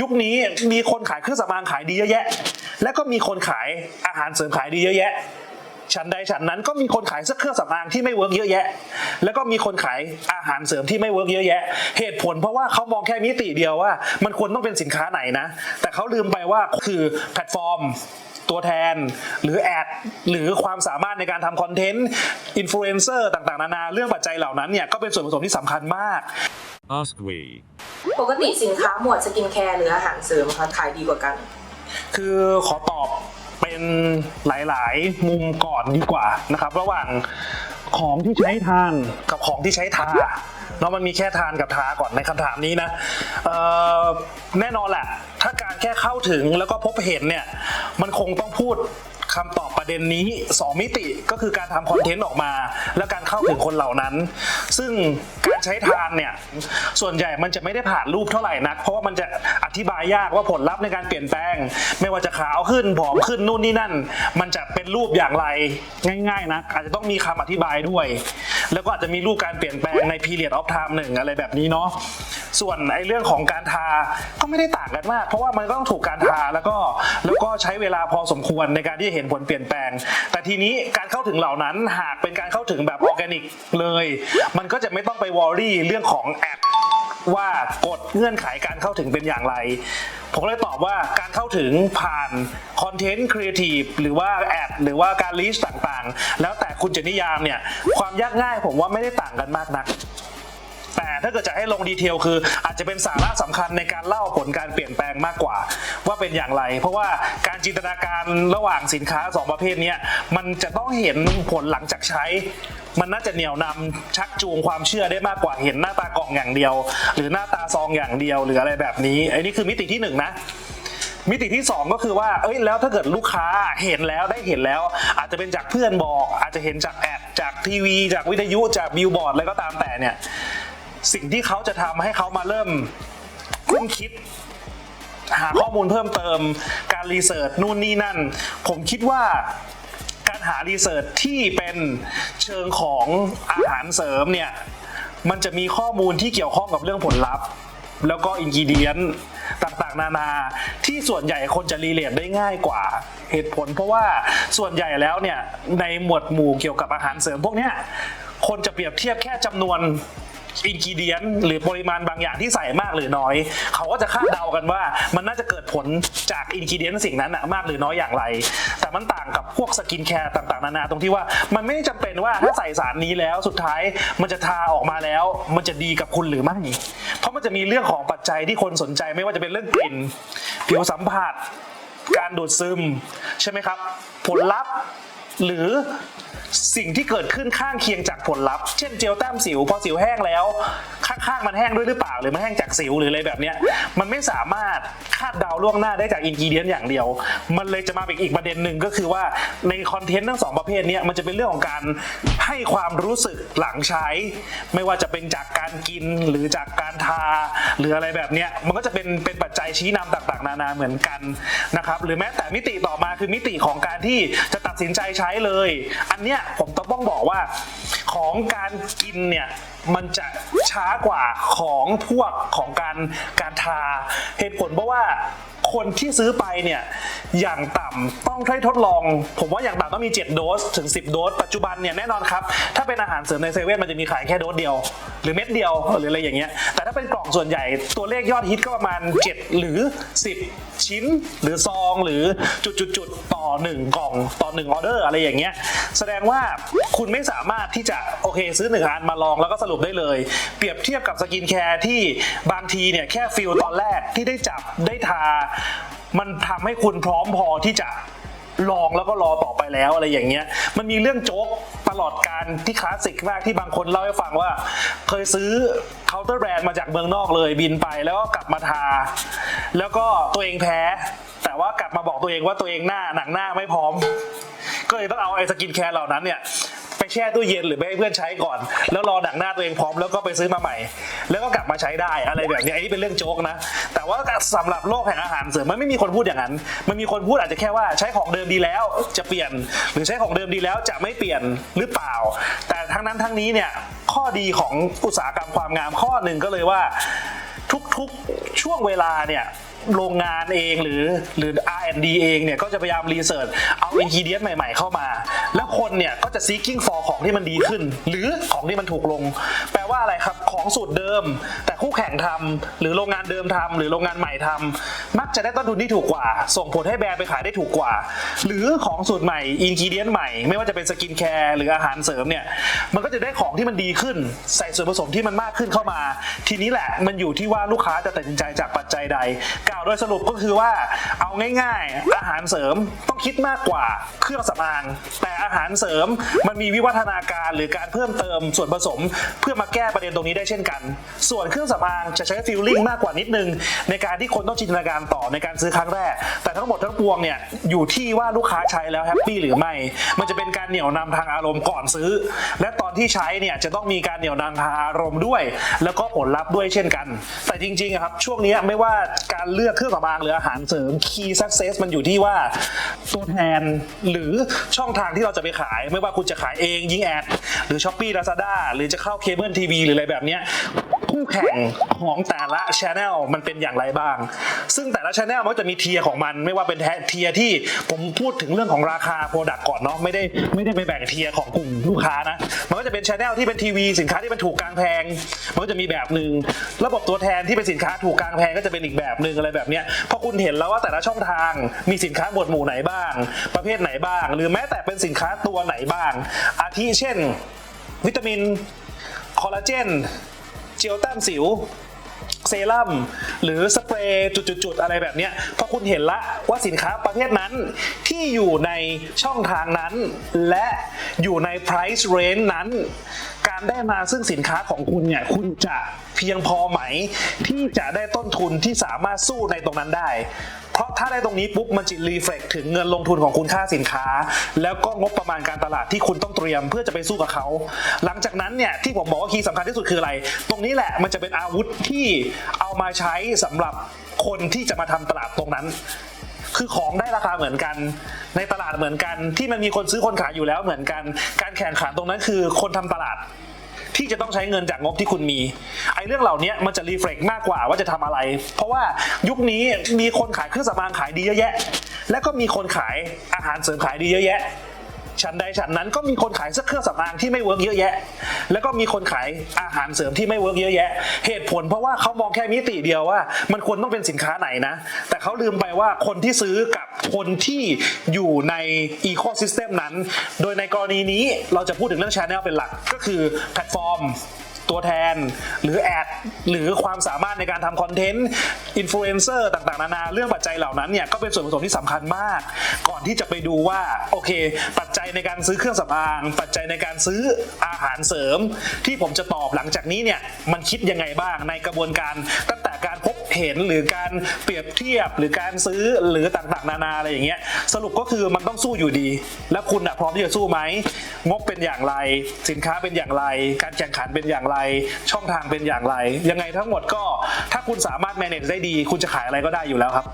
ยุคนี้มีคนขายเครื่องสำอางขายดีเยอะแยะ และก็มีคนขายอาหารเสริมขายดีเยอะแยะฉันใดฉันนั้นก็มีคนขายเครื่องสำอางที่ไม่เวิร์กเยอะแยะ แล้วก็มีคนขายอาหารเสริมที่ไม่เวิร์กเยอะแยะ เหตุผลเพราะว่าเขามองแค่มิติเดียวว่า มันควรต้องเป็นสินค้าไหนนะ แต่เขาลืมไปว่าคือแพลตฟอร์ม ตัวแทน หรือแอดหรือความสามารถในการทำคอนเทนต์อินฟลูเอนเซอร์ต่างๆ นานาเรื่องปัจจัยเหล่านั้นเนี่ยก็เป็นส่วนผสมที่สำคัญมาก Ask we. ปกติสินค้าหมวดสกินแคร์หรืออาหารเสริมคะขายดีกว่ากัน คือขอตอบเป็นหลายๆ มุมก่อนดีกว่านะครับ ระหว่างของที่ใช้ทานกับของที่ใช้ทาเนาะมันมีแค่ทานกับทาก่อนในคำถามนี้นะเอ่อแน่นอนแหละ ถ้าการแค่เข้าถึงแล้วก็พบเห็นเนี่ย มันคงต้องพูดคำตอบประเด็นนี้ 2 มิติก็คือการทำคอนเทนต์ออกมา และการเข้าถึงคนเหล่านั้น ซึ่งการใช้ทานเนี่ย ส่วนใหญ่มันจะไม่ได้ผ่านรูปเท่าไหร่นัก เพราะว่ามันจะอธิบายยากว่าผลลัพธ์ในการเปลี่ยนแปลง ไม่ว่าจะขาวขึ้นผอมขึ้นนู่นนี่นั่น มันจะเป็นรูปอย่างไรง่ายๆนะอาจจะต้องมีคำอธิบายด้วย แล้วก็อาจจะมีรูปการเปลี่ยนแปลงใน period of time หนึ่งอะไรแบบนี้เนาะ ส่วนไอ้เรื่องของการทาก็ไม่ได้ต่างกันมาก เพราะว่ามันก็ต้องถูกการทาแล้วก็แล้วก็ใช้เวลาพอสมควรในการที่จะเห็นผลเปลี่ยนแปลง แต่ทีนี้การเข้าถึงเหล่านั้นหากเป็นการเข้าถึงแบบออร์แกนิกเลย มันก็จะไม่ต้องไปวอรี่เรื่องของแอดว่ากฎเงื่อนไขการเข้าถึงเป็นอย่างไร ผมเลยตอบว่าการเข้าถึงผ่านคอนเทนต์ครีเอทีฟหรือว่าแอดหรือว่าการลีชต่างๆ แล้วแต่คุณจะนิยามเนี่ย ความยากง่ายผมว่าไม่ได้ต่างกันมากนัก แต่ถ้าเกิดจะให้ลงดีเทลคือ อาจจะเป็นสาระสำคัญในการเล่าผลการเปลี่ยนแปลงมากกว่า ว่าเป็นอย่างไร เพราะว่าการจินตนาการระหว่างสินค้าสองประเภทนี้มันจะต้องเห็นผลหลังจากใช้ มันน่าจะเหนี่ยวนำชักจูงความเชื่อได้มากกว่าเห็นหน้าตากล่องอย่างเดียว หรือหน้าตาซองอย่างเดียวหรืออะไรแบบนี้ไอ้นี่คือมิติที่หนึ่งนะมิติที่ 2 ก็คือว่า เอ้ย แล้วถ้าเกิดลูกค้าเห็นแล้วได้เห็นแล้ว อาจจะเป็นจากเพื่อนบอก อาจจะเห็นจากแอด จากทีวี จากวิทยุ จากบิลบอร์ดอะไรก็ตามแต่เนี่ย สิ่งที่เขาจะทำให้เขามาเริ่มคุ้นคิด หาข้อมูลเพิ่มเติม การรีเสิร์ชนู่นนี่นั่น ผมคิดว่าการหารีเสิร์ชที่เป็นเชิงของอาหารเสริมเนี่ย มันจะมีข้อมูลที่เกี่ยวข้องกับเรื่องผลลัพธ์ แล้วก็อินกิเดียนต่างๆ นานาที่ส่วนใหญ่คนจะรีเลทได้ง่ายกว่าเหตุผล เพราะว่าส่วนใหญ่แล้วเนี่ยในหมวดหมู่เกี่ยวกับอาหารเสริมพวกเนี้ยคนจะเปรียบเทียบแค่จำนวน อินกิเดียนหรือปริมาณบางอย่างที่ใส่มากหรือน้อย เขาก็จะคาดเดากันว่ามันน่าจะเกิดผลจากอินกิเดียนสิ่งนั้นอะมากหรือน้อยอย่างไร แต่มันต่างกับพวกสกินแคร์ต่างๆ นานาตรงที่ว่ามันไม่จำเป็นว่าถ้าใส่สารนี้แล้วสุดท้ายมันจะทาออกมาแล้ว มันจะดีกับคุณหรือไม่เพราะมันจะมีเรื่องของปัจจัยที่คนสนใจไม่ว่าจะเป็นเรื่องกลิ่นผิวสัมผัส การดูดซึมใช่ไหมครับ ผลลัพธ์ หรือสิ่งที่เกิดขึ้นข้างเคียงจากผลลัพธ์ เช่นเจลแต้มสิวพอสิวแห้งแล้ว ข้างๆมันแห้งด้วยหรือเปล่า หรือมันแห้งจากสิวหรืออะไรแบบเนี้ยมันไม่สามารถคาดเดาล่วงหน้าได้จากอินกิเดียนอย่างเดียว มันเลยจะมาเป็นอีกประเด็นหนึ่งก็คือว่าในคอนเทนต์ทั้งสองประเภทเนี้ยมันจะเป็นเรื่องของการให้ความรู้สึกหลังใช้ ไม่ว่าจะเป็นจากการกินหรือจากการทา หรืออะไรแบบเนี้ยมันก็จะเป็นเป็นปัจจัยชี้นำต่าง ๆ นานาเหมือนกันนะครับหรือแม้แต่มิติต่อมาคือมิติของการที่จะตัดสินใจใช้เลย อันเนี้ยผมต้องบอกว่าของการกินเนี่ยมันจะช้ากว่าของพวกของการการทาเหตุผลเพราะว่า คนที่ซื้อไปเนี่ยอย่างต่ำต้องให้ทดลอง ผมว่าอย่างต่ำต้องมี 7 โดสถึง 10 โดส ปัจจุบันเนี่ยแน่นอนครับ ถ้าเป็นอาหารเสริมในเซเว่นมันจะมีขายแค่โดสเดียว หรือเม็ดเดียวหรืออะไรอย่างเงี้ยแต่ถ้าเป็นกล่องส่วนใหญ่ตัวเลขยอดฮิตก็ประมาณ 7 หรือ 10 ชิ้น หรือซองหรือจุดๆๆต่อ 1 กล่องต่อ 1 ออเดอร์อะไรอย่างเงี้ยแสดงว่าคุณไม่สามารถที่จะโอเคซื้อหนึ่งอันมาลองแล้วก็สรุปได้เลย เปรียบเทียบกับสกินแคร์ที่บางทีเนี่ยแค่ฟิลตอนแรกที่ได้จับได้ทามันทำให้คุณพร้อมพอที่จะลองแล้วก็รอต่อไปแล้วอะไรอย่างเงี้ย มันมีเรื่องโจ๊กตลอดการที่คลาสสิกมากที่บางคนเล่าให้ฟังว่า เคยซื้อเคาน์เตอร์แบรนด์มาจากเมืองนอกเลยบินไปแล้วก็กลับมาทา แล้วก็ตัวเองแพ้ แต่ว่ากลับมาบอกตัวเองว่าตัวเองหน้าหนังหน้าไม่พร้อม ก็เลยต้องเอาไอ้สกินแคร์เหล่านั้นเนี่ย แช่ตู้เย็นหรือไปให้เพื่อนใช้ก่อน แล้วรอหนังหน้าตัวเองพร้อมแล้วก็ไปซื้อมาใหม่ แล้วก็กลับมาใช้ได้อะไรแบบนี้ไอ้นี่เป็นเรื่องโจ๊กนะ แต่ว่าสำหรับโลกแห่งอาหารเสริมมันไม่มีคนพูดอย่างนั้น มันมีคนพูดอาจจะแค่ว่าใช้ของเดิมดีแล้วจะเปลี่ยน หรือใช้ของเดิมดีแล้วจะไม่เปลี่ยนหรือเปล่า แต่ทั้งนั้นทั้งนี้เนี่ยข้อดีของอุตสาหกรรมความงามข้อหนึ่งก็เลยว่าทุกๆช่วงเวลาเนี่ย โรงงานเองหรือหรือ R&D เองเนี่ยก็จะพยายามรีเสิร์ชเอาอินกิเดียนใหม่ ๆเข้ามา แล้วคนเนี่ยก็จะ seeking for ของที่มันดีขึ้น หรือของที่มันถูกลงแป ว่าอะไรครับของสูตรเดิม แต่คู่แข่งทำหรือโรงงานเดิมทำหรือโรงงานใหม่ทำมักจะได้ต้นทุนที่ถูกกว่า ส่งผลให้แบรนด์ไปขายได้ถูกกว่า หรือของสูตรใหม่อินกิเดียนใหม่ ไม่ว่าจะเป็นสกินแคร์หรืออาหารเสริมเนี่ยมันก็จะได้ของที่มันดีขึ้น ใส่ส่วนผสมที่มันมากขึ้นเข้ามา ทีนี้แหละมันอยู่ที่ว่าลูกค้าจะตัดสินใจจากปัจจัยใด กล่าวโดยสรุปก็คือว่าเอาง่ายๆ อาหารเสริมต้องคิดมากกว่าเครื่องสำอางแต่อาหารเสริมมันมีวิวัฒนาการหรือการเพิ่มเติมส่วนผสมเพื่อมาแก้ประเด็นตรงนี้ได้เช่นกัน ส่วนเครื่องสำอางจะใช้ฟีลลิ่งมากกว่านิดนึง ในการที่คนต้องจินตนาการต่อในการซื้อครั้งแรก แต่ทั้งหมดทั้งปวงเนี่ยอยู่ที่ว่าลูกค้าใช้แล้วแฮปปี้หรือไม่ มันจะเป็นการเหนี่ยวนำทางอารมณ์ก่อนซื้อ และตอนที่ใช้เนี่ยจะต้องมีการเหนี่ยวนำทางอารมณ์ด้วย แล้วก็ผลลัพธ์ด้วยเช่นกัน แต่จริงๆครับช่วงนี้ไม่ว่าการเลือกเครื่องสำอางหรืออาหารเสริม key success มันอยู่ที่ว่าตัวแทนหรือช่องทางที่เราจะไปขาย ไม่ว่าคุณจะขายเองยิงแอดหรือ s h อ p e e Lazada หรือจะเข้าเคเบิลทีวีหรืออะไรแบบเนี้ยคู่แข่งของแต่ละช anel มันเป็นอย่างไรบ้าง ซึ่งแต่ละช anel มันก็จะมีเทียของมัน ไม่ว่าเป็นเทียที่ผมพูดถึงเรื่องของราคาโปรดักต์ก่อนเนาะไม่ได้ไม่ได้ไปแบ่งเทียของกลุ่มลูกค้านะ มันก็จะเป็นช anel ที่เป็นทีวีสินค้าที่มันถูกกลางแพง มันก็จะมีแบบหนึ่งระบบตัวแทนที่เป็นสินค้าถูกกลางแพงก็จะเป็นอีกแบบหนึ่งอะไรแบบเนี้ยพอคุณเห็นแล้วว่าแต่ละช่องทางมีสินค้าหมวดหมู่ไหนบ้าง ประเภทไหนบ้าง หรือแม้แต่เป็นสินค้าตัวไหนบ้าง อาทิเช่น วิตามิน คอลลาเจน เจลแต้มสิว เซรั่มหรือสเปรย์จุดๆ ๆ อะไรแบบเนี้ยพอคุณเห็นละว่าสินค้าประเภทนั้นที่อยู่ในช่องทางนั้น และอยู่ใน price range นั้น การได้มาซึ่งสินค้าของคุณเนี่ยคุณจะเพียงพอไหม ที่จะได้ต้นทุนที่สามารถสู้ในตรงนั้นได้ เพราะถ้าได้ตรงนี้ปุ๊บมันจะรีเฟล็กถึงเงินลงทุนของคุณค่าสินค้า แล้วก็งบประมาณการตลาดที่คุณต้องเตรียมเพื่อจะไปสู้กับเขา หลังจากนั้นเนี่ยที่ผมบอกว่าคีย์สำคัญที่สุดคืออะไร ตรงนี้แหละมันจะเป็นอาวุธที่เอามาใช้สำหรับคนที่จะมาทำตลาดตรงนั้น คือของได้ราคาเหมือนกัน ในตลาดเหมือนกัน ที่มันมีคนซื้อคนขายอยู่แล้วเหมือนกัน การแข่งขันตรงนั้นคือคนทำตลาดที่จะต้องใช้เงินจากงบที่คุณมี ไอ้เรื่องเหล่านี้มันจะรีเฟล็กมากกว่าว่าจะทำอะไร เพราะว่ายุคนี้มีคนขายเครื่องสำอางขายดีเยอะแยะ และก็มีคนขายอาหารเสริมขายดีเยอะแยะ ชั้นใดชั้นนั้นก็มีคนขายเสื้อเครื่องสำอางที่ไม่เวิร์กเยอะแยะ แล้วก็มีคนขายอาหารเสริมที่ไม่เวิร์กเยอะแยะ เหตุผลเพราะว่าเขามองแค่มิติเดียวว่า มันควรต้องเป็นสินค้าไหนนะ แต่เขาลืมไปว่าคนที่ซื้อกับคนที่อยู่ในอีโคซิสเต็มนั้น โดยในกรณีนี้เราจะพูดถึงเรื่องช n แนลเป็นหลักก็คือแพลตฟอร์ม ตัวแทน หรือแอดหรือความสามารถในการทำคอนเทนต์อินฟลูเอนเซอร์ต่างๆ นานาเรื่องปัจจัยเหล่านั้นเนี่ยก็เป็นส่วนผสมที่สำคัญมาก ก่อนที่จะไปดูว่าโอเค ปัจจัยในการซื้อเครื่องสำอาง ปัจจัยในการซื้ออาหารเสริม ที่ผมจะตอบหลังจากนี้เนี่ยมันคิดยังไงบ้างในกระบวนการตั้งแต่การพบเห็นหรือการเปรียบเทียบหรือการซื้อหรือต่างๆ นานาอะไรอย่างเงี้ยสรุปก็คือมันต้องสู้อยู่ดี แล้วคุณอะพร้อมที่จะสู้ไหมงบเป็นอย่างไร สินค้าเป็นอย่างไร การแข่งขันเป็นอย่างไรช่องทางเป็นอย่างไร ยังไงทั้งหมดก็ถ้าคุณสามารถ manage ได้ดี คุณจะขายอะไรก็ได้อยู่แล้วครับ